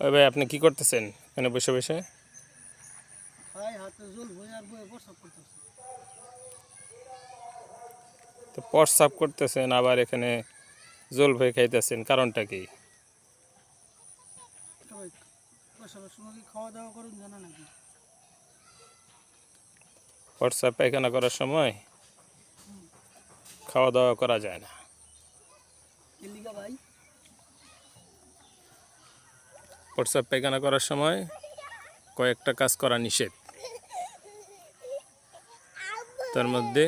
ওই ভাই আপনি কি করতেছেন এখানে বসে বসে? তো প্রস্রাব করতেছেন আবার এখানে জল ভয়ে খাইতেছেন কারণটা কি? প্রস্রাব পায়খানা করার সময় খাওয়া দাওয়া করা যায় না। ভাই? প্রস্রাব পায়খানা করার সময় কয়েকটা কাজ করা নিষেধ। তার মধ্যে